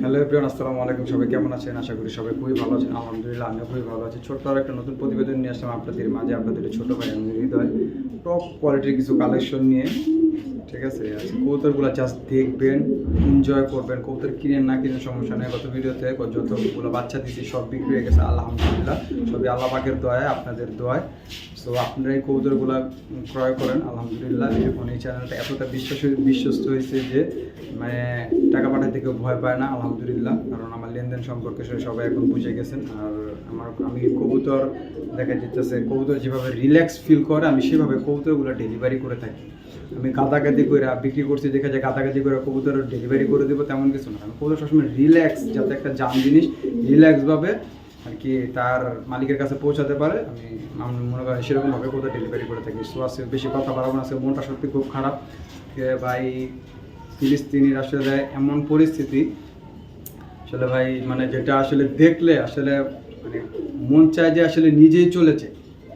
Hello everyone, আসসালামু আলাইকুম। সবাই কেমন আছেন? আশা করি সবাই খুবই ভালো আছেন। আলহামদুলিল্লাহ, আমিও খুবই ভালো আছি। ছোট্ট আর একটা নতুন প্রতিবেদন নিয়ে আসলাম আপনাদের মাঝে, আপনাদের ছোট ভাই আমাদের হৃদয়। টপ কোয়ালিটির কিছু কালেকশন নিয়ে। ঠিক আছে? আজকে কবুতরগুলো জাস্ট দেখবেন এনজয় করবেন। কবুতর কিনেন না কিনেন সমস্যা নেই। গত ভিডিওতে যতগুলো বাচ্চা দিচ্ছি সব বিক্রি হয়ে গেছে, আলহামদুলিল্লাহ। সবই আল্লাহ পাকের দোয়ায়, আপনাদের দোয়ায়। সো আপনারা এই কবুতরগুলো ক্রয় করেন, আলহামদুলিল্লাহ। এখন এই চ্যানেলটা এতটা বিশ্বাস বিশ্বস্ত হয়েছে যে মানে টাকা পাঠাতে কেউ ভয় পায় না, আলহামদুলিল্লাহ। কারণ আমার লেনদেন সম্পর্কে সবাই এখন বুঝে গেছেন। আর আমার আমি কবুতর দেখা যেতেছে কবুতর যেভাবে রিল্যাক্স ফিল করে, আমি সেভাবে কবুতরগুলো ডেলিভারি করে থাকি। আমি গাদাগাদি করে বিক্রি করছি, দেখা যায় গাদাগাদি করে কবুতর ডেলিভারি করে দেবো, তেমন কিছু না। কবুতর সবসময় রিল্যাক্স যাতে একটা জাম জিনিস রিল্যাক্সভাবে আর কি তার মালিকের কাছে পৌঁছাতে পারে। আমি আমি মনে করি সেরকমভাবে কোথাও ডেলিভারি করে থাকি। সো আজকে বেশি কথা বাড়াবো না মনটা সত্যি খুব খারাপ। ভাই ফিলিস্তিনির আসলে এমন পরিস্থিতি, আসলে ভাই মানে যেটা আসলে দেখলে আসলে মানে মন চায় যে আসলে নিজেই চলেছে।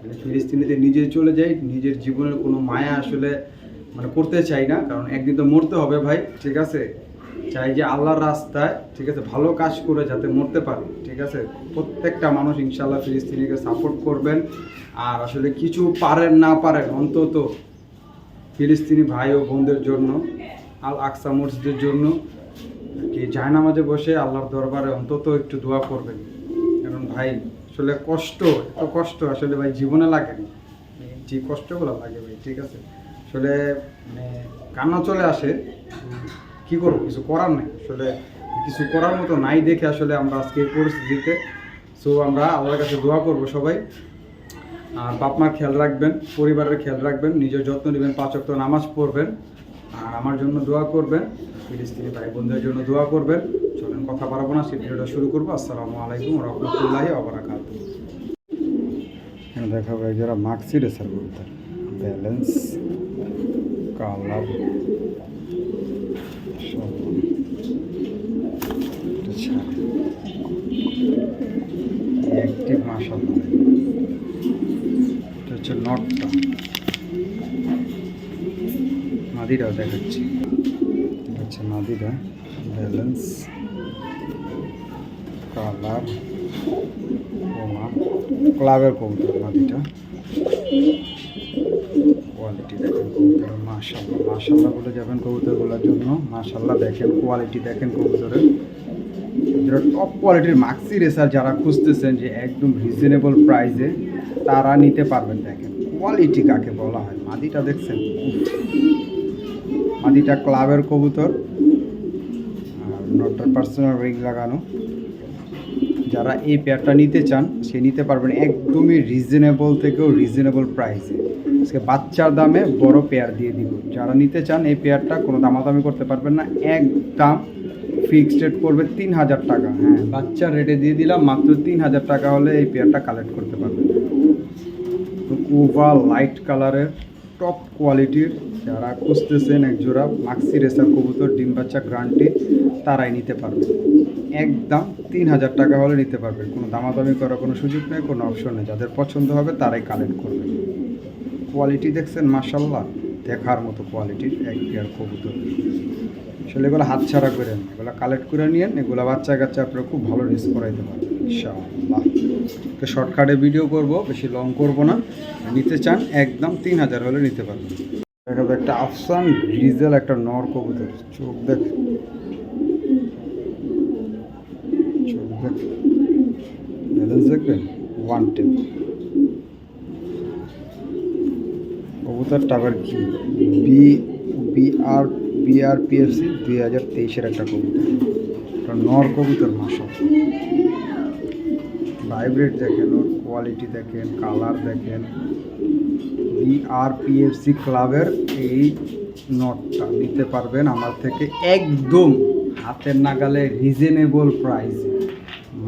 মানে ফিলিস্তিনিতে নিজেই চলে যায়, নিজের জীবনের কোনো মায়া আসলে মানে করতে চাই না, কারণ একদিন তো মরতে হবে ভাই, ঠিক আছে? চাই যে আল্লাহর রাস্তায়, ঠিক আছে, ভালো কাজ করে যাতে মরতে পারে, ঠিক আছে? প্রত্যেকটা মানুষ ইনশাল্লাহ ফিলিস্তিনিকে সাপোর্ট করবেন। আর আসলে কিছু পারেন না পারেন, অন্তত ফিলিস্তিনি ভাই ও বোনদের জন্য, আল আকসা মসজিদের জন্য, কি জায়নামাজে বসে আল্লাহর দরবারে অন্তত একটু দোয়া করবেন। কারণ ভাই, আসলে কষ্ট, এত কষ্ট আসলে ভাই জীবনে লাগেনি যে কষ্টগুলো লাগে ভাই, ঠিক আছে? আসলে মানে কান্না চলে আসে। কি করব? কিছু করার নেই। আসলে, কিছু করার মতো নাই দেখে আসলে আমরা আজকে এই পরিস্থিতিতে। সো আমরা আল্লাহর কাছে দোয়া করব সবাই। আর বাপ মার খেয়াল রাখবেন, পরিবারের খেয়াল রাখবেন, নিজের যত্ন নেবেন, পাঁচ অক্ট নামাজ পড়বেন। আর আমার জন্য দোয়া করবেন, ফিলিস্তিনি ভাই বোনদের জন্য দোয়া করবেন। চলেন কথা বাড়াবো না সেই ভিডিওটা শুরু করব। আসসালামু আলাইকুম রহমতুল্লাহি আবরাকাত দেখাবো যারা মাক্সি রেসার বলতে। ব্যালেন্স। কালার অ্যাক্টিভ মাসাল্লাহ এটা হচ্ছে নটটা। নাদিরাও দেখাচ্ছি। এটা হচ্ছে নাদিরা ব্যালেন্স। কালার। ক্লাবের কবুতর নাদিটা কোয়ালিটি দেখেন কবুতরের মাশাল্লাহ মাশাল্লাহ বলে যাবেন কবুতরগুলোর জন্য। মাশাল্লাহ দেখেন কোয়ালিটি দেখেন কবুতরের। যারা টপ কোয়ালিটির মাক্সি রেসার যারা খুঁজতেছেন যে একদম রিজনেবল প্রাইসে তারা নিতে পারবেন, দেখেন। কোয়ালিটি কাকে বলা হয়? মাদিটা দেখছেন? মাদিটা ক্লাবের কবুতর। আর নটার পার্সোনাল রিং লাগানো। যারা এই পেয়ারটা নিতে চান, সে নিতে পারবেন একদমই রিজনেবল থেকেও রিজনেবল প্রাইসে আজকে বাচ্চার দামে বড় পেয়ার দিয়ে দিব। যারা নিতে চান এই পেয়ারটা কোনো দামাদামি করতে পারবেন না। একদম ফিক্সড রেট পড়বে তিন হাজার টাকা। হ্যাঁ বাচ্চার রেটে দিয়ে দিলাম, মাত্র তিন হাজার টাকা হলে এই পেয়ারটা কালেক্ট করতে পারবেন। ওভার লাইট কালারের টপ কোয়ালিটির যারা খুঁজতেছেন একজোড়া মাক্সি রেসার কবুতর, ডিম বাচ্চা গ্রান্টি তারাই নিতে পারবে একদম তিন হাজার টাকা হলে নিতে পারবেন কোনো দামাদামি করার কোনো সুযোগ নেই, কোনো অপশন নেই। যাদের পছন্দ হবে তারাই কালেক্ট করবে। কোয়ালিটি দেখছেন মাসাল্লাহ দেখার মতো কোয়ালিটির এক পেয়ার কবুতর। আসলে এগুলো হাতছাড়া করেন এগুলো কালেক্ট করে নিয়েন এগুলো বাচ্চা কাচ্চা আপনারা খুব ভালো রেস করাইতে পারবেন, ইনশাআল্লাহ। তো শর্টকাটে ভিডিও করব, বেশি লং করব না। নিতে চান, একদম তিন হাজার হলে নিতে পারবেন। দেখাবো একটা আফসান, ডিজেল একটা নর কবুতর। চোখ দেখ চোখ দেখ ব্যালেন্স দেখবেন ওয়ান টেন কবুতরটা আবার কি? বি বিআর বিআরপিএফসি দুই হাজার তেইশের একটা কবুতর। নর কবুতর মাসা ভাইব্রেট দেখেন, ওর কোয়ালিটি দেখেন কালার দেখেন। বিআরপিএফসি ক্লাবের এই নটটা নিতে পারবেন আমার থেকে একদম হাতের নাগালে রিজনেবল প্রাইস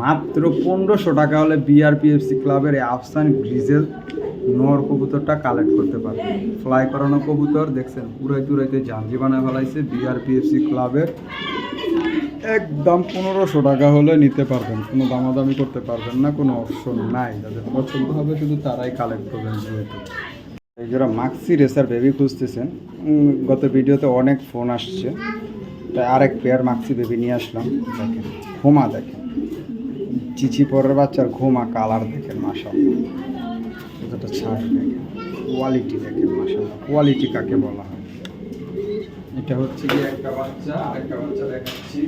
মাত্র পনেরোশো টাকা হলে বিআরপিএফসি ক্লাবের এই আফসান গ্রিজেল নর কবুতরটা কালেক্ট করতে পারবেন ফ্লাই করানো কবুতর, দেখছেন, উড়াইতে উড়াইতে জাঞ্জি বানায় ফেলাইছে বিআরপিএফসি ক্লাবের একদম পনেরোশো টাকা হলে নিতে পারবেন, কোনো দামাদামি করতে পারবেন না, কোনো অপশন নাই। যাদের পছন্দ হবে শুধু তারাই কালেক্ট করবেন যেহেতু। এই যারা মাক্সি রেসার বেবি খুঁজতেছেন গত ভিডিওতে অনেক ফোন আসছে। তাই আরেক পেয়ার মাক্সি বেবি নিয়ে আসলাম। দেখেন হোমা দেখেন। চিচি পরের বাচ্চার ঘুমা কালার দেখেন মাসাল্লাহ কতটা ছাড় দেখেন। কোয়ালিটি দেখেন মাসাল্লাহ কোয়ালিটি কাকে বলা হয়? এটা হচ্ছে কি একটা বাচ্চা, আরেকটা বাচ্চা দেখাচ্ছি।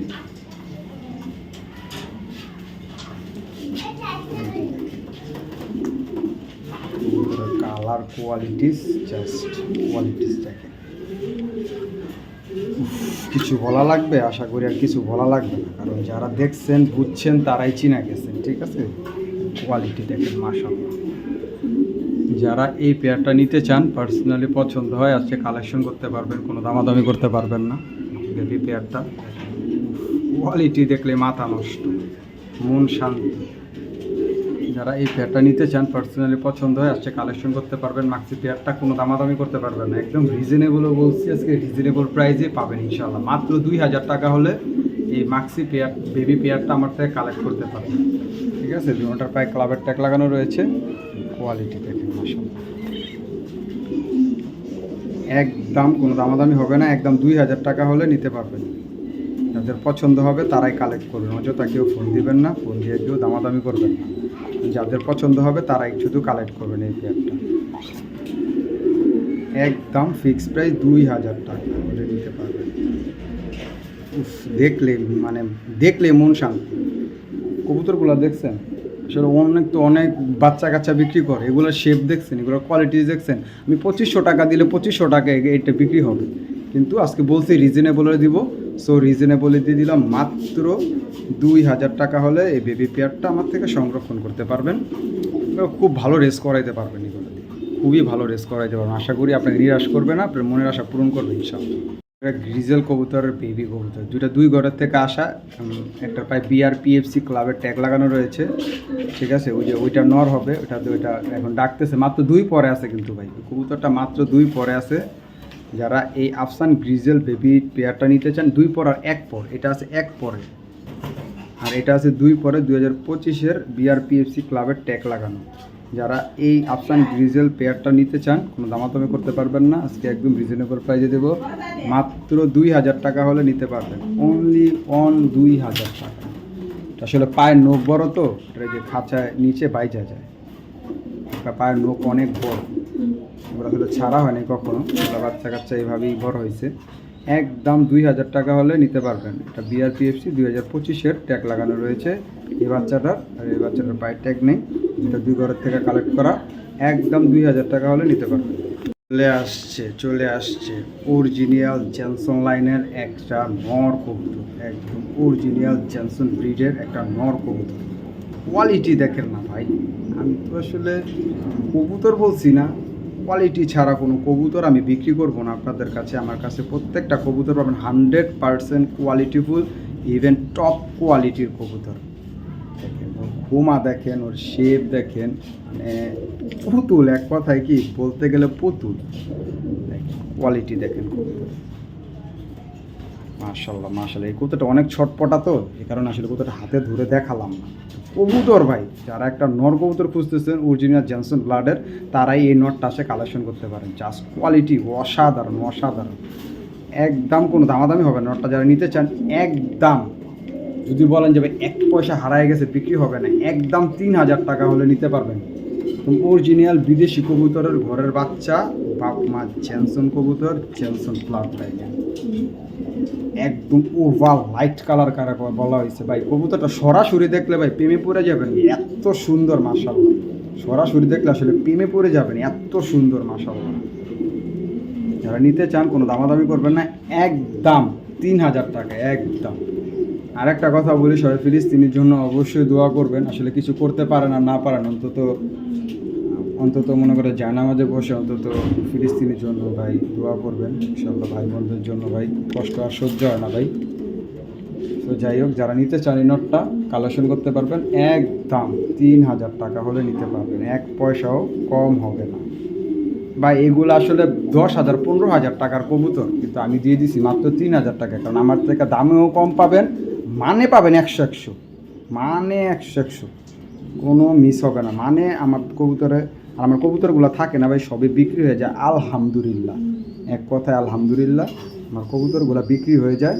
কালার কোয়ালিটিস, জাস্ট কোয়ালিটিস দেখেন। কিছু বলা লাগবে? আশা করি আর কিছু বলা লাগবে না। কারণ যারা দেখছেন, বুঝছেন, তারাই চিনা গেছেন, ঠিক আছে? কোয়ালিটি দেখেন মাসাল্লাহ যারা এই পেয়ারটা নিতে চান পার্সোনালি পছন্দ হয়, আজকে কালেকশন করতে পারবেন, কোনো দামাদামি করতে পারবেন না বেবি পেয়ারটা কোয়ালিটি দেখলে মাথা নষ্ট, মন শান্তি। যারা এই পেয়ারটা নিতে চান পার্সোনালি পছন্দ হয় আজকে কালেকশন করতে পারবেন। মাক্সি পেয়ারটা কোনো দামাদামি করতে পারবেন না। একদম রিজনেবলও বলছি, আজকে রিজনেবল প্রাইসে পাবেন ইনশাল্লাহ মাত্র দুই হাজার টাকা হলে এই মাক্সি পেয়ার বেবি পেয়ারটা আমার থেকে কালেক্ট করতে পারবেন। ঠিক আছে? দুটার পায়ে ক্লাবের ট্যাগ লাগানো রয়েছে। কোয়ালিটি দেখেন একদম কোনো দামাদামি হবে না, একদম দুই হাজার টাকা হলে নিতে পারবেন। যাদের পছন্দ হবে, তারাই কালেক্ট করবেন অযথা কেউ ফোন দিবেন না ফোন দিয়ে কেউ দামাদামি করবেন না। যাদের পছন্দ হবে তারাই শুধু কালেক্ট করবেন এই পেয়ারটা একদম ফিক্সড প্রাইস দুই হাজার টাকা করে নিতে পারবেন। উফ, দেখলে মানে দেখলে মন শান্তি। কবুতরগুলো দেখছেন? আসলে অনেক তো অনেক বাচ্চা কাচ্চা বিক্রি করে এগুলোর শেপ দেখছেন এগুলোর কোয়ালিটি দেখছেন। আমি পঁচিশশো টাকা দিলে পঁচিশশো টাকা এটা বিক্রি হবে। কিন্তু আজকে বলছি রিজনেবলে দিব। সো রিজনেবলে দিয়ে দিলাম, মাত্র দুই হাজার টাকা হলে এই বেবি পেয়ারটা আমার থেকে সংরক্ষণ করতে পারবেন। খুব ভালো রেস করাইতে পারবেন এগুলো খুবই ভালো রেস করাইতে পারবেন। আশা করি আপনাকে নিরাশ করবে না, আপনার মনের আশা পূরণ করবে ইনশাআল্লাহ। এটা গ্রিজেল কবুতরের বেবি কবুতর। দুইটা দুই ঘরের থেকে আসা একটা প্রায় বিআর পিএফসি ক্লাবের ট্যাগ লাগানো রয়েছে। ঠিক আছে, ওই যে ওইটা নর হবে ওটাতে ওইটা এখন ডাকতেছে। মাত্র দুই পরে আছে কিন্তু ভাই। কবুতরটা মাত্র দুই পরে আছে। যারা এই আফসান গ্রিজেল বেবি পেয়ারটা নিতে চান, দুই পর আর এক পর, এটা আছে এক পরে। আর এটা আছে দুই পরে, দুই হাজার পঁচিশের বিআরপিএফসি ক্লাবের ট্যাগ লাগানো। যারা এই আফসান গ্রিজেল পেয়ারটা নিতে চান, কোনো দামাদামি করতে পারবেন না। আজকে একদম রিজনেবল প্রাইজে দেবো। মাত্র দুই হাজার টাকা হলে নিতে পারবেন। অনলি অন দুই হাজার টাকা। আসলে পায়ের নখ তো, এটা যে খাঁচায়, নিচে বাইজা যায়। একটা পায়ের নখ অনেক বড়। ওগুলো আসলে ছাড়া হয়নি কখনো। ওগুলো বাচ্চা কাচ্চা এইভাবেই বড় হয়েছে। একদম দুই হাজার টাকা হলে নিতে পারবেন। এটা বিআরপিএফসি দুই হাজার পঁচিশের ট্যাগ লাগানো রয়েছে। এই বাচ্চাটার, আর এই বাচ্চাটার পায়ের ট্যাগ নেই। এটা দুই ঘরের থেকে কালেক্ট করা, একদম দুই হাজার টাকা হলে নিতে পারবেন। চলে আসছে চলে আসছে। অরিজিনাল জ্যানসন লাইনের একটা নর কবুতর। একদম অরিজিনাল জ্যানসন ব্রিডের একটা নর কবুতর। কোয়ালিটি দেখেন না ভাই। আমি তো আসলে কবুতর বলছি না কোয়ালিটি ছাড়া কোনো কবুতর আমি বিক্রি করব না। আপনাদের কাছে, আমার কাছে প্রত্যেকটা কবুতর পাবেন hundred percent qualityful even top কোয়ালিটির কবুতর। দেখেন, ওর ঘুমা দেখেন, ওর শেপ দেখেন মানে পুতুল, এক কথায় কি বলতে গেলে পুতুল। কোয়ালিটি দেখেন কবুতর। মাশাল্লাহ মাশাল্লাহ এই কবুতরটা অনেক ছটপটা তো, এই কারণে আসলে কবুতরটা হাতে ধরে দেখালাম না। কবুতর ভাই, যারা একটা নর কবুতর খুঁজতেছেন অরিজিনাল জনসন ব্লাডের, তারাই এই নটটা আসে কালেকশন করতে পারেন। জাস্ট কোয়ালিটি অসাধারণ অসাধারণ। একদম কোনো দামাদামি হবে না, নটটা যারা নিতে চান, একদম। যদি বলেন যে ভাই এক পয়সা হারায় গেছে, বিক্রি হবে না, একদম তিন হাজার টাকা হলে নিতে পারবেন। অরিজিনাল বিদেশি কবুতরের ঘরের বাচ্চা, বাপ মা জেনসন কবুতর, জেনসন প্লাট টাইগার একদম ওভাল লাইট কালার কারা বলা হয়েছে। ভাই, কবুতরটা সরাসরি দেখলে ভাই প্রেমে পড়ে যাবেন। এত সুন্দর মাসাল্লাহ সরাসরি দেখলে আসলে প্রেমে পড়ে যাবেন। এত সুন্দর মাসাল্লাহ যারা নিতে চান, কোনো দামাদামি করবেন না। একদম তিন হাজার টাকা, একদম। আর একটা কথা বলি, সবাই ফিলিস্তিনির জন্য অবশ্যই দোয়া করবেন। আসলে কিছু করতে পারেন আর না পারেন, অন্তত অন্তত মনে করে জানামাজে বসে অন্তত ফিলিস্তিনের জন্য ভাই দোয়া করবেন, ইনশাল্লাহ ভাই বোনদের জন্য ভাই কষ্ট আর সহ্য হয় না ভাই। তো যাই হোক, যারা নিতে চান এই নোটটা কালেকশন করতে পারবেন। এক দাম তিন হাজার টাকা হলে নিতে পারবেন। এক পয়সাও কম হবে না। বা এগুলো আসলে দশ হাজার, পনেরো হাজার টাকার কবুতর, কিন্তু আমি দিয়ে দিছি মাত্র তিন হাজার টাকা, কারণ আমার থেকে দামেও কম পাবেন মানে পাবেন একশো একশো। মানে একশো একশো। কোনো মিস হবে না। মানে আমার কবুতরে আর আমার কবুতরগুলো থাকে না ভাই সবই বিক্রি হয়ে যায়। আলহামদুলিল্লাহ। এক কথায় আলহামদুলিল্লাহ আমার কবুতরগুলো বিক্রি হয়ে যায়।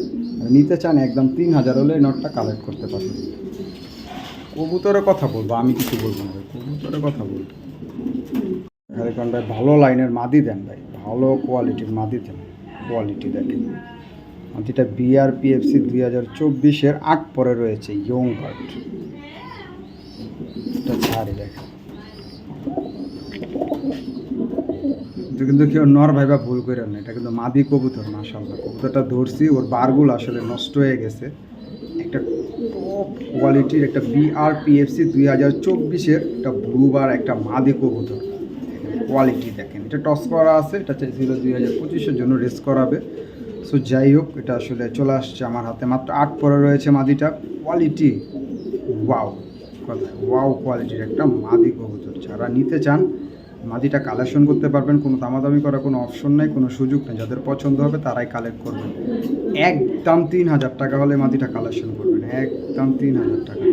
নিতে চান একদম তিন হাজার হলে নটটা কালেক্ট করতে পারবেন। কবুতরের কথা বলব আমি কিছু বলব না ভাই কবুতরের কথা বলব। এখানে ভাই ভালো লাইনের মাদি দেন ভাই ভালো কোয়ালিটির মাদি দেন কোয়ালিটি দেখেন। মাদিটা বিআরপিএফসি দুই হাজার চব্বিশের আট পরে রয়েছে ইয়ং এটা ছাড়ি দেখেন। এটা কিন্তু কেউ নর ভাইবা ভুল করে না এটা কিন্তু মাদি কবুতর মাশাল্লাহ কবুতরটা ধরছি, ওর বারগুলো আসলে নষ্ট হয়ে গেছে। একটা টপ কোয়ালিটির একটা বিআরপিএফসি দুই হাজার চব্বিশের একটা ব্লু বার একটা মাদি কবুতর। কোয়ালিটি দেখেন। এটা টস করা আছে, এটা চাইছিল দুই হাজার পঁচিশের জন্য রেস করাবে। সো যাই হোক, এটা আসলে চলে আসছে আমার হাতে। মাত্র আট পরে রয়েছে মাদিটা। কোয়ালিটি ওয়াও কথা ওয়াও কোয়ালিটির একটা মাদি কবুতর। যারা নিতে চান মাদিটা কালেকশন করতে পারবেন, কোনো দামাদামি করার কোনো অপশন নেই, কোনো সুযোগ নেই, যাদের পছন্দ হবে তারাই কালেক্ট করবেন। একদম তিন হাজার টাকা হলে মাদিটা কালেকশন করবেন, একদম তিন হাজার টাকা।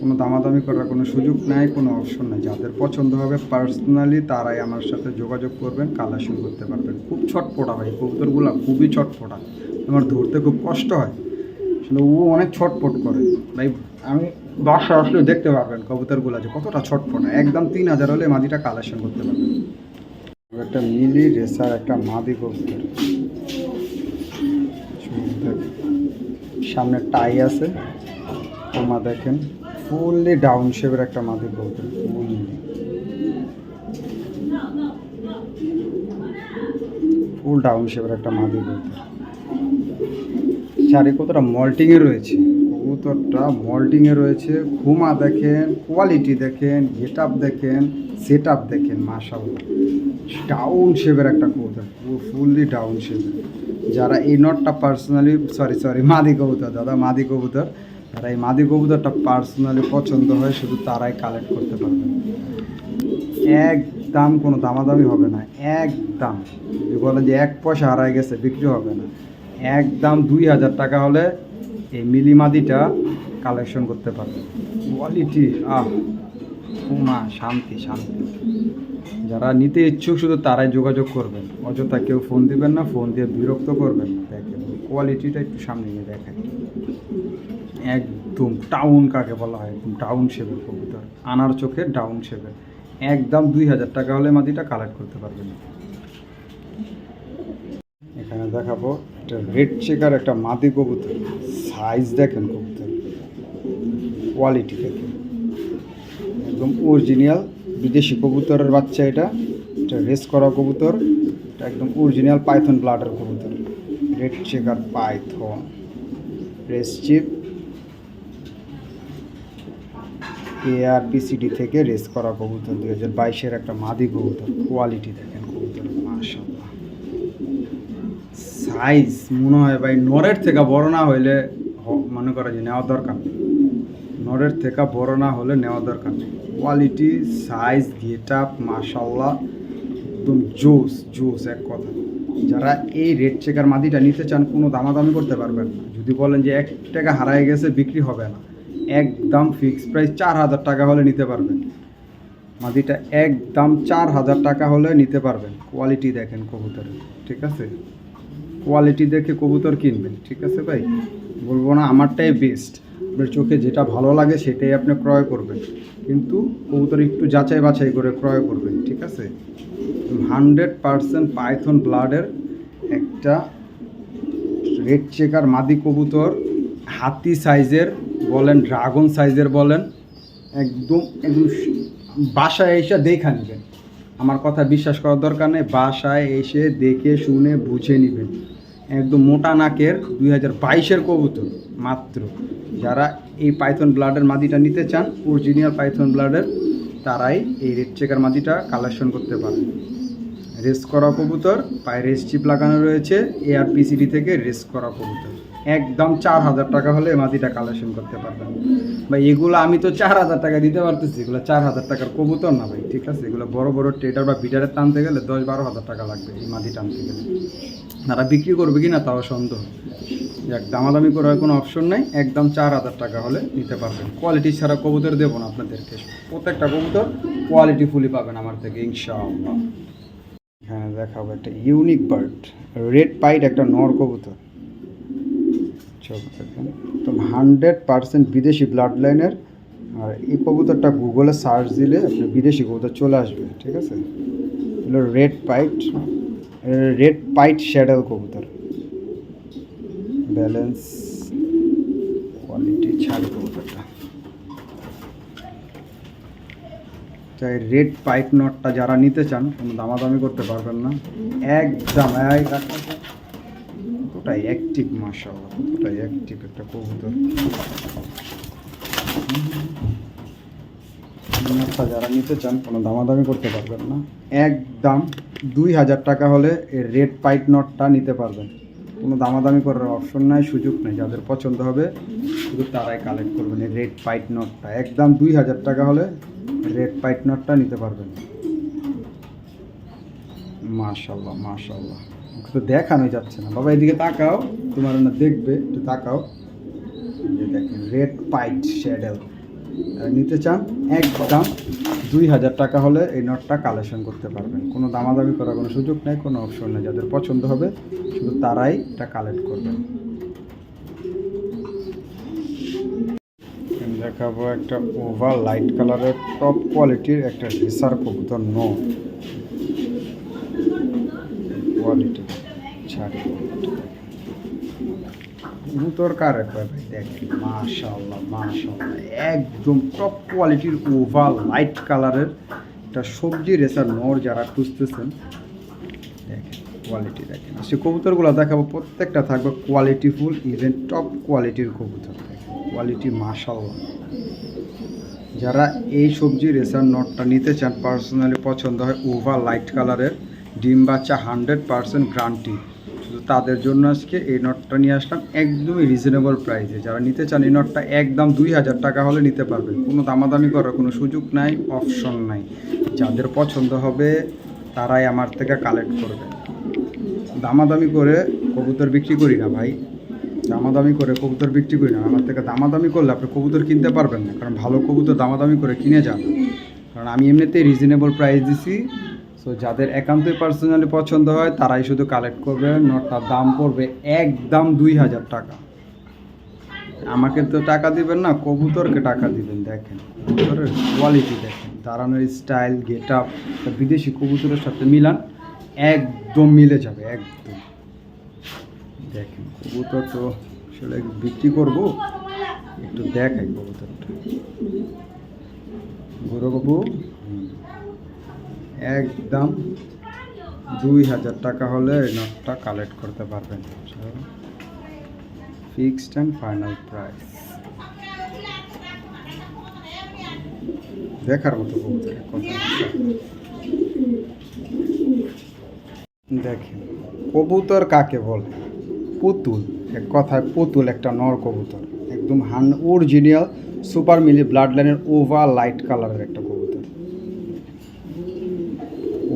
কোনো দামাদামি করার কোনো সুযোগ নেই, কোনো অপশন নেই, যাদের পছন্দ হবে পার্সোনালি তারাই আমার সাথে যোগাযোগ করবেন কালেকশন করতে পারবেন। খুব ছটপটা ভাই, কবুতরগুলো খুবই ছটপটা। আমার ধরতে খুব কষ্ট হয়। আসলে ও অনেক ছটফট করে। ভাই, আমি বাসা আসলে দেখতে পারবেন কবুতরগুলো যে কতটা ছটপটা একদম তিন হাজার হলে মাদিটা কালেকশন করতে পারবেন। একটা মিলি রেসার, একটা মাদি কবুতর। সামনে টাই আছে। তোমা দেখেন ফুললি ডাউন শেপের একটা মাদি কবুতর। ফুল ডাউন শেপের একটা মাদি কবুতর। চারি কতটা মল্টিংয়ে রয়েছে। কবুতরটা মল্টিংয়ে রয়েছে। ঘুমা দেখেন কোয়ালিটি দেখেন গেট আপ দেখেন সেট আপ দেখেন মাশাল্লাহ ডাউন শেপের একটা কবুতর ফুললি ডাউন শেপের যারা এই নটটা পার্সোনালি সরি সরি মাদি কবুতর, দাদা, মাদি কবুতর, যারা এই মাদি কবুতরটা পার্সোনালি পছন্দ হয়, শুধু তারাই কালেক্ট করতে পারবেন একদম কোনো দামাদামি হবে না, একদম। বলেন যে এক পয়সা হারায় গেছে, বিক্রি হবে না। একদম দুই হাজার টাকা হলে এই মিলিমাদিটা কালেকশন করতে পারবেন কোয়ালিটি আহ, উমা, শান্তি শান্তি। যারা নিতে ইচ্ছুক শুধু তারাই যোগাযোগ করবেন। অযথা কেউ ফোন দিবেন না ফোন দিয়ে বিরক্ত করবেন। দেখেন কোয়ালিটিটা একটু সামনে নিয়ে দেখেন একদম টাউন কাকে বলা হয়? একদম ডাউন শেপের কবুতর। আনার চোখে ডাউন শেপের একদম দুই হাজার টাকা হলে মাদিটা কালেক্ট করতে পারবেন। এখানে দেখাবো একটা রেড চেকার একটা মাদি কবুতর। সাইজ দেখেন কবুতর। কোয়ালিটি দেখেন। একদম অরিজিনাল বিদেশি কবুতরের বাচ্চা এটা। এটা রেস করা কবুতর। এটা একদম অরিজিনাল পাইথন ব্লাডের কবুতর। Red checker python race chip AR PCD থেকে রেস করা কবুতর। দু হাজার বাইশের একটা মাদি কবুতর। কোয়ালিটি দেখেন কবুতর মাশাল্লাহ সাইজ মনে হয় ভাই, নরের থেকে বড় না হইলে মনে করা যে নেওয়া দরকার। নরের থেকে বড় না হলে নেওয়া দরকার। কোয়ালিটি সাইজ গেট আপ মাশাল্লাহ একদম জোস জোস এক কথা। যারা এই রেড চেকার মাদিটা নিতে চান, কোনো দামাদামি করতে পারবেন না। যদি বলেন যে এক টাকা হারায় গেছে, বিক্রি হবে না। একদম ফিক্স প্রাইস চার হাজার টাকা হলে নিতে পারবেন। মাদিটা একদম চার হাজার টাকা হলে নিতে পারবেন। কোয়ালিটি দেখেন কবুতরের, ঠিক আছে? কোয়ালিটি দেখে কবুতর কিনবেন, ঠিক আছে ভাই? বলব না আমারটাই বেস্ট আপনার চোখে যেটা ভালো লাগে সেটাই আপনি ক্রয় করবেন। কিন্তু কবুতর একটু যাচাই বাছাই করে ক্রয় করবেন, ঠিক আছে? হান্ড্রেড পারসেন্ট পাইথন ব্লাডের একটা রেড চেকার মাদি কবুতর, হাতি সাইজের বলেন ড্রাগন সাইজের বলেন, একদম একদম বাসায় এসে দেখা নেবেন। আমার কথা বিশ্বাস করার দরকার নেই, বাসায় এসে দেখে শুনে বুঝে নেবেন। একদম মোটা নাকের দুই হাজার বাইশের কবুতর, মাত্র। যারা এই পাইথন ব্লাডের মাদিটা নিতে চান, অরিজিনাল পাইথন ব্লাডের, তারাই এই রেড চেকার মাদিটা কালেকশন করতে পারে রেস করা কবুতর, পায়ে রেস চিপ লাগানো রয়েছে এআরপিসিডি থেকে রেস করা কবুতর। একদম চার হাজার টাকা হলে মাদিটা কালেকশন করতে পারবেন। ভাই, এগুলো আমি তো চার হাজার টাকা দিতে পারতেছি। এগুলো চার হাজার টাকার কবুতর না ভাই, ঠিক আছে? এগুলো বড় বড় ট্রেডার বা বিটারে টানতে গেলে দশ বারো হাজার টাকা লাগবে এই মাদি টানতে গেলে। তারা বিক্রি করবে কি না তাও সন্দেহ। যাক, দামাদামি করার কোনো অপশন নাই। একদম চার হাজার টাকা হলে নিতে পারবেন। কোয়ালিটি ছাড়া কবুতর দেবো না আপনাদেরকে। প্রত্যেকটা কবুতর কোয়ালিটি ফুলি পাবেন আমার থেকে, ইনশাআল্লাহ। হ্যাঁ দেখাবো একটা ইউনিক বার্ড রেড পাইট একটা নর কবুতর। দেখেন তো হান্ড্রেড পার্সেন্ট বিদেশি ব্লাড লাইনের আর এই কবুতরটা গুগলে সার্চ দিলে আপনি বিদেশি কবুতর চলে আসবে, ঠিক আছে? এগুলো red pied red pied saddle কবুতর। ব্যালেন্স কোয়ালিটি ছাড় কবুতরটা। তাই রেড পাইপ নটটা যারা নিতে চান, কোনো দামাদামি করতে পারবেন না। একদম, এই ওটাই অ্যাক্টিভ মাশাআল্লাহ ওটাই অ্যাক্টিভ একটা কবুতর। যারা নিতে চান, কোনো দামাদামি করতে পারবেন না। একদম দুই হাজার টাকা হলে এই রেড পাইট নটটা নিতে পারবেন। কোনো দামাদামি করার অপশন নাই, সুযোগ নেই। যাদের পছন্দ হবে, শুধু তারাই কালেক্ট করবেন এই রেড পাইট নটটা একদম দুই হাজার টাকা হলে রেড পাইট নটটা নিতে পারবেন। মাশাল্লাহ মাশাল্লাহ তো দেখানোই যাচ্ছে না। বাবা, এদিকে তাকাও। তোমার না দেখবে, একটু তাকাও। দেখেন রেড পাইট শ্যাডেল নিতে চান একদম দুই হাজার টাকা হলে এই নটটা কালেকশন করতে পারবেন। কোনো দামাদামি করার কোনো সুযোগ নেই, কোনো অপশন নেই। যাদের পছন্দ হবে, শুধু তারাই এটা কালেক্ট করবেন দেখাবো একটা ওভার লাইট কালারের টপ কোয়ালিটির একটা রেসার কবুতর নো কোয়ালিটি ছাড়ি কবুতর কার ভাই দেখেন মাশাআল্লাহ মাশাআল্লাহ, একদম টপ কোয়ালিটির ওভার লাইট কালারের একটা সবজি রেসার নর যারা খুঁজতেছেন দেখেন কোয়ালিটি দেখেন। সে কবুতরগুলো দেখাবো, প্রত্যেকটা থাকবে কোয়ালিটি ফুল ইভেন টপ কোয়ালিটির কবুতর কোয়ালিটি মাশাআল্লাহ। যারা এই সবজি রেসার নটটা নিতে চান পার্সোনালি পছন্দ হয় ওভার লাইট কালারের ডিম বাচ্চা হান্ড্রেড পার্সেন্ট গ্রান্টি তাদের জন্য আজকে এই নটটা নিয়ে আসলাম একদমই রিজনেবল প্রাইসে যারা নিতে চান এই নটটা একদম দুই হাজার টাকা হলে নিতে পারবেন। কোনো দামাদামি করার কোনো সুযোগ নাই অপশন নাই। যাদের পছন্দ হবে, তারাই আমার থেকে কালেক্ট করবে। দামাদামি করে কবুতর বিক্রি করি না ভাই। দামাদামি করে কবুতর বিক্রি করি না। আমার থেকে দামাদামি করলে আপনি কবুতর কিনতে পারবেন না। কারণ ভালো কবুতর দামাদামি করে কিনে যান। কারণ আমি এমনিতেই রিজনেবল প্রাইস দিছি। সো যাদের একান্তই পার্সোনালি পছন্দ হয়, তারাই শুধু কালেক্ট করবে। নটটার দাম পড়বে একদম দুই হাজার টাকা। আমাকে তো টাকা দিবেন না, কবুতরকে টাকা দিবেন, দেখেন। কবুতরের কোয়ালিটি দেখেন। দাঁড়ানোর স্টাইল গেট আপ বিদেশি কবুতরের সাথে মিলান, একদম মিলে যাবে, একদম। দেখেন, কবুতর তো আসলে বিক্রি করব, একটু দেখাই কবুতরটা। গরু বাবু হুম। একদম দুই হাজার টাকা হলে এই নোটটা কালেক্ট করতে পারবেন। ফিক্সড অ্যান্ড ফাইনাল প্রাইস দেখার মতো দেখেন, কবুতর কাকে বলে? পুতুল। এক কথায় পুতুল একটা নর কবুতর। একদম হান অরিজিনাল সুপার মিলি ব্লাড লাইনের ওভার লাইট কালারের একটা কবুতর।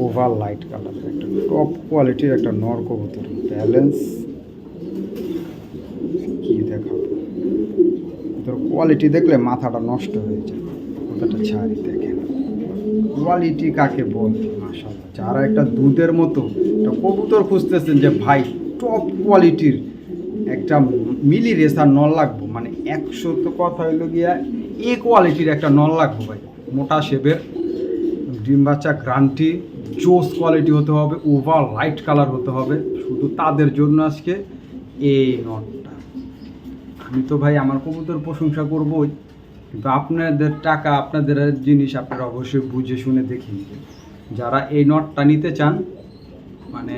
ওভার লাইট কালারের একটা টপ কোয়ালিটির একটা নর কবুতর। ব্যালেন্স কি দেখাবো? তোর কোয়ালিটি দেখলে মাথাটা নষ্ট হয়ে যায় কতটা ছাড়ি দেখেন। কোয়ালিটি কাকে বলতে মাসাল্লাহ যারা একটা দুধের মতো একটা কবুতর খুঁজতেছেন যে, ভাই টপ কোয়ালিটির একটা মিলি রেসার নল লাগবো। মানে একশো তো কথা হইল গিয়া, এ কোয়ালিটির একটা নল লাগবো ভাই। মোটা শেপের, ডিম বাচ্চা, গ্রান্টি জোস কোয়ালিটি হতে হবে, ওভার লাইট কালার হতে হবে। শুধু তাদের জন্য আজকে এই নটটা। আমি তো ভাই আমার কবুতর প্রশংসা করবই, কিন্তু আপনাদের টাকা, আপনাদের জিনিস আপনারা অবশ্যই বুঝে শুনে দেখে নেবেন যারা এই নটটা নিতে চান মানে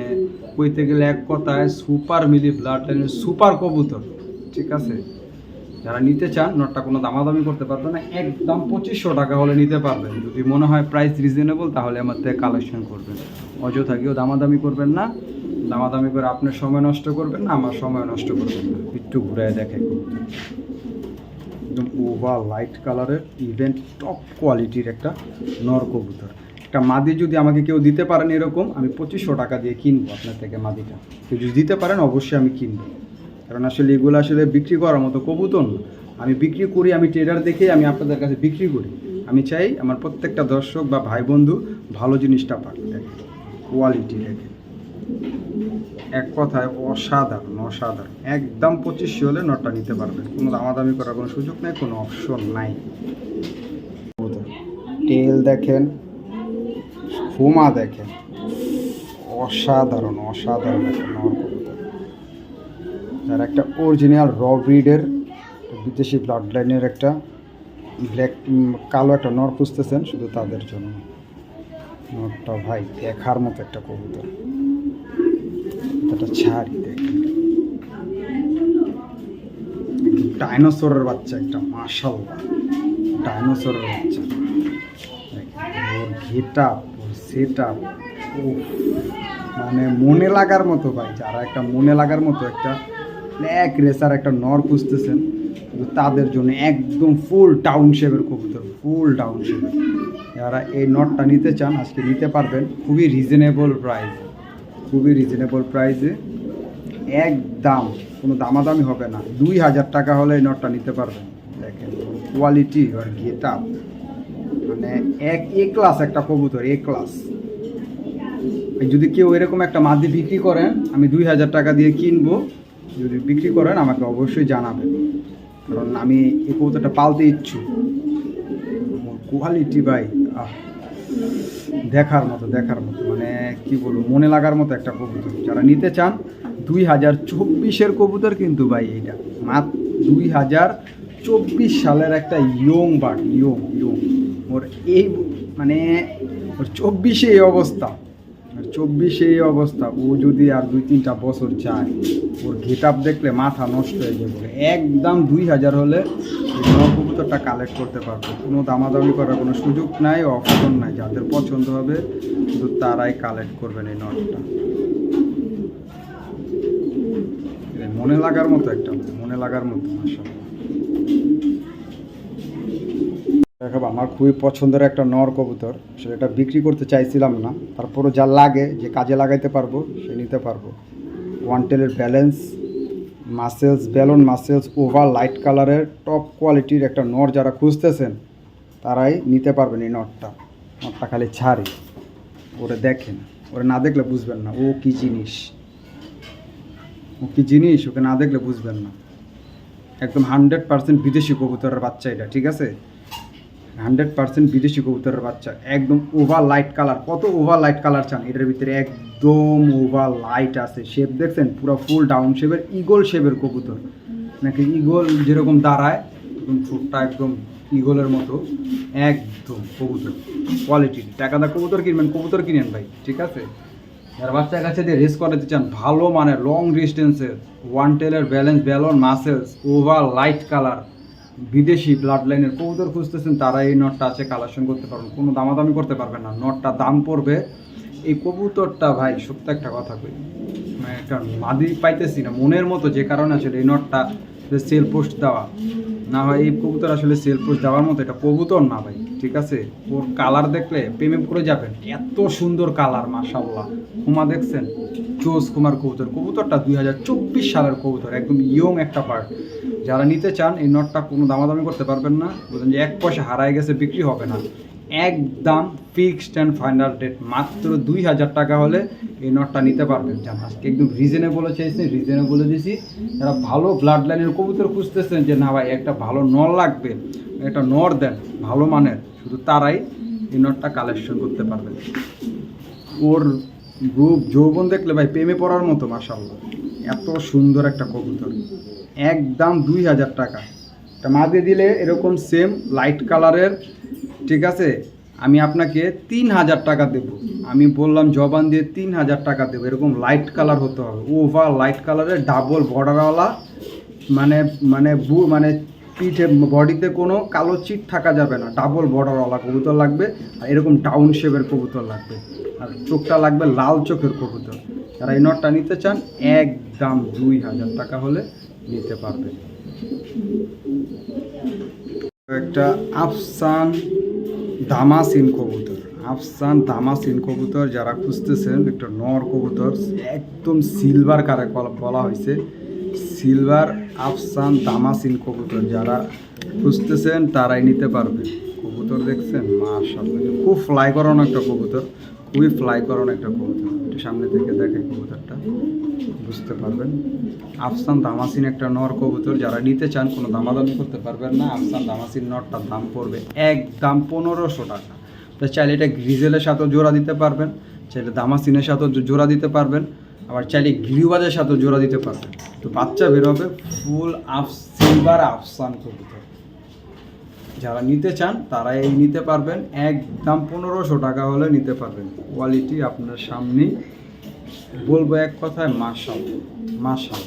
কইতে গেলে এক কথায় সুপার মিলি ব্লাড সুপার কবুতর, ঠিক আছে? যারা নিতে চান, নটটা কোনো দামাদামি করতে পারবে না, একদম পঁচিশশো টাকা হলে নিতে পারবেন। যদি মনে হয় প্রাইস রিজনেবল তাহলে আমার থেকে কালেকশন করবেন। অযথা কেউ দামাদামি করবেন না। দামাদামি করে আপনার সময় নষ্ট করবেন না, আমার সময় নষ্ট করবেন না। একটু ঘুরে দেখে একদম ওভার লাইট কালারের ইভেন্ট টপ কোয়ালিটির একটা নর কবুতর। একটা মাদি যদি আমাকে কেউ দিতে পারেন এরকম, আমি পঁচিশশো টাকা দিয়ে কিনবো আপনার থেকে মাদিটা। কেউ যদি দিতে পারেন, অবশ্যই আমি কিনবো। কারণ আসলে এগুলো আসলে বিক্রি করার মতো কবুতর না। আমি বিক্রি করি, আমি ট্রেডার দেখে আমি আপনাদের কাছে বিক্রি করি। আমি চাই আমার প্রত্যেকটা দর্শক বা ভাই বন্ধু ভালো জিনিসটা পাক, দেখে কোয়ালিটি দেখে। এক কথায় অসাধারণ অসাধারণ। একদম পঁচিশশো হলে নটটা নিতে পারবেন। কোনো দামাদামি করার কোনো সুযোগ নেই, কোনো অপশন নাই। টেল দেখেন ফুমা দেখেন। অসাধারণ অসাধারণ নর যার একটা অরিজিনাল র ব্রিডের বিদেশি ব্লাড লাইনের একটা ব্ল্যাক কালো একটা নর খুঁজতেছেন, শুধু তাদের জন্য। নরটা ভাই, দেখার মতো একটা কবুতর। এটা ছাড়ি দেখেন। ডাইনোসরের বাচ্চা একটা মাশাল্লাহ ডাইনোসরের বাচ্চা। ওর ঘেটা ওর সেট মানে মনে লাগার মতো ভাই, যারা একটা মনে লাগার মতো একটা ব্ল্যাক রেসার একটা নর খুঁজতেছেন তাদের জন্য একদম ফুল ডাউন শেপের কবুতর ফুল শেপের যারা এই নটটা নিতে চান, আজকে নিতে পারবেন, খুবই রিজনেবল প্রাইস খুবই রিজনেবল প্রাইসে একদম কোনো দামাদামি হবে না। দুই হাজার টাকা হলে এই নটটা নিতে পারবেন। দেখেন কোয়ালিটি আর গেট মানে এক এ ক্লাস একটা কবুতর, এ ক্লাস যদি কেউ এরকম একটা মাদি বিক্রি করেন, আমি দুই হাজার টাকা দিয়ে কিনবো। যদি বিক্রি করেন, আমাকে অবশ্যই জানাবেন। কারণ আমি এই কবুতরটা পালতে ইচ্ছুক। কোয়ালিটি ভাই, আহ, দেখার মতো দেখার মতো। মানে কি বলব, মনে লাগার মতো একটা কবুতর। যারা নিতে চান, দুই হাজার চব্বিশের কবুতর কিন্তু ভাই এইটা। মাত্র দুই হাজার চব্বিশ সালের একটা ইয়ং বার্ড ইয়ং ইয়ং। ওর এই মানে ওর চব্বিশে এই অবস্থা। চব্বিশে এই অবস্থা। ও যদি আর দুই তিনটা বছর যায়, ওর গেট দেখলে মাথা নষ্ট হয়ে যাবে। একদম দুই হাজার হলে এই নর কবুতরটা কালেক্ট করতে পারব। কোনো দামাদামি করার কোনো সুযোগ নাই, অপশন নাই। যাদের পছন্দ হবে, শুধু তারাই কালেক্ট করবেন এই নটটা মনে লাগার মতো একটা, মনে লাগার মতো মাসাল্লাহ দেখাবো আমার খুবই পছন্দের একটা নর কবুতর, সেটা বিক্রি করতে চাইছিলাম না। তারপরও যা লাগে, যে কাজে লাগাইতে পারব, সে নিতে পারব। One টেলের balance muscles balance muscles over light কালারের টপ কোয়ালিটির একটা নর যারা খুঁজতেছেন, তারাই নিতে পারবেন এই নটটা নটটা খালি ছাড়ি। ওরে দেখেন, ওরে না দেখলে বুঝবেন না, ও কি জিনিস। ও কি জিনিস, ওকে না দেখলে বুঝবেন না। একদম হান্ড্রেড পার্সেন্ট বিদেশি কবুতরের বাচ্চা এটা, ঠিক আছে? হান্ড্রেড পার্সেন্ট বিদেশি কবুতরের বাচ্চা, একদম ওভার লাইট কালার। কত ওভার লাইট কালার চান? এটার ভিতরে একদম ওভার লাইট আছে। শেপ দেখছেন? পুরো ফুল ডাউন শেপের ইগল শেপের কবুতর। নাকি ইগল যেরকম দাঁড়ায়, একদম ঠোঁটটা একদম ইগলের মতো। একদম কবুতর। কোয়ালিটি টাকাদা কবুতর কিনবেন, কবুতর কিনেন ভাই, ঠিক আছে? আর বাচ্চার কাছে দিয়ে রেস করাতে চান, ভালো মানে লং ডিস্টেন্সের one টেলের balance balance muscles over light colour. বিদেশি ব্লাড লাইনের কবুতর খুঁজতেছেন তারা এই নটটা আছে কালেকশন করতে পারবেন। কোনো দামাদামি করতে পারবেন না। নটটা দাম পড়বে। এই কবুতরটা ভাই, সত্য একটা কথা কই মানে একটা মাদি পাইতেছি না। মনের মতো যে কারণে আসলে এই নটটা সেল পোস্ট দেওয়া। না হয় এই কবুতর আসলে সেল পোস্ট দেওয়ার মতো, এটা কবুতর না ভাই। ঠিক আছে? ওর কালার দেখলে প্রেমে পড়ে যাবেন এত সুন্দর কালার মাশাল্লাহ কুমা দেখছেন? চোজ কুমার কবুতর। কবুতরটা দুই হাজার চব্বিশ সালের কবুতর, একদম ইয়ং একটা পার্ট যারা নিতে চান, এই নটটা কোনো দামাদামি করতে পারবেন না। বলছেন যে এক পয়সা হারায় গেছে, বিক্রি হবে না। একদম ফিক্সড অ্যান্ড ফাইনাল রেট মাত্র দুই হাজার টাকা হলে এই নটটা নিতে পারবেন। জান, আজকে একদম রিজনেবলে চাইছেন রিজনেবলে দিয়েছি যারা ভালো ব্লাড লাইনের কবুতর খুঁজতেছেন যে, না ভাই, একটা ভালো নর লাগবে, একটা নর দেন, ভালো মানের। শুধু তারাই এই নটটা কালেকশন করতে পারবে। ওর রূপ, যৌবন দেখলে ভাই প্রেমে পড়ার মতো মাসাল্লাহ এত সুন্দর একটা কবুতর। একদম দুই হাজার টাকা। এটা মাঝে দিলে এরকম সেম লাইট কালারের ঠিক আছে? আমি আপনাকে তিন হাজার টাকা দেব। আমি বললাম, জবান দিয়ে তিন হাজার টাকা দেবো। এরকম লাইট কালার হতে হবে। ওভার লাইট কালারের ডাবল বর্ডারওয়ালা মানে মানে মানে পিঠে বডিতে কোনো কালো চিট থাকা যাবে না ডাবল বর্ডারওয়ালা কবুতর লাগবে আর এরকম ডাউন শেপের কবুতর লাগবে। আর চোখটা লাগবে লাল চোখের কবুতর। যারা এই নটটা নিতে চান একদম দুই হাজার টাকা হলে নিতে পারবে একটা আফসান দামাসিন কবুতর। আফসান দামাসিন কবুতর যারা খুঁজতেছেন, একটা নর কবুতর, একদম সিলভার কারে বলা হয়েছে সিলভার আফসান দামাসিন কবুতর। যারা খুঁজতেছেন, তারাই নিতে পারবে। কবুতর দেখছেন? মাশাল্লাহ খুব ফ্লাই করানো একটা কবুতর। খুবই ফ্লাই করানো একটা কবুতর। একটু সামনে থেকে দেখে কবুতরটা। বুঝতে পারবেন? আফসান দামাসিন একটা নর কবুতর। যারা নিতে চান, কোনো দামাদামি করতে পারবেন না। আফসান দামাসিন নরটার দাম পড়বে একদম পনেরোশো টাকা। তো চাইলে এটা গ্রিজেলের সাথেও জোড়া দিতে পারবেন। চাইলে দামাসিনের সাথেও জোড়া দিতে পারবেন। আবার চাইলে গিরিবাজের সাথে জোড়া দিতে পারবেন তো বাচ্চা বেরোবে ফুল আফ, সিলভার আফসান কবুতর। যারা নিতে চান তারা এই নিতে পারবেন। একদম পনেরোশো টাকা হলে নিতে পারবেন। কোয়ালিটি আপনার সামনে বলব এক কথায় মাসাল মাসাল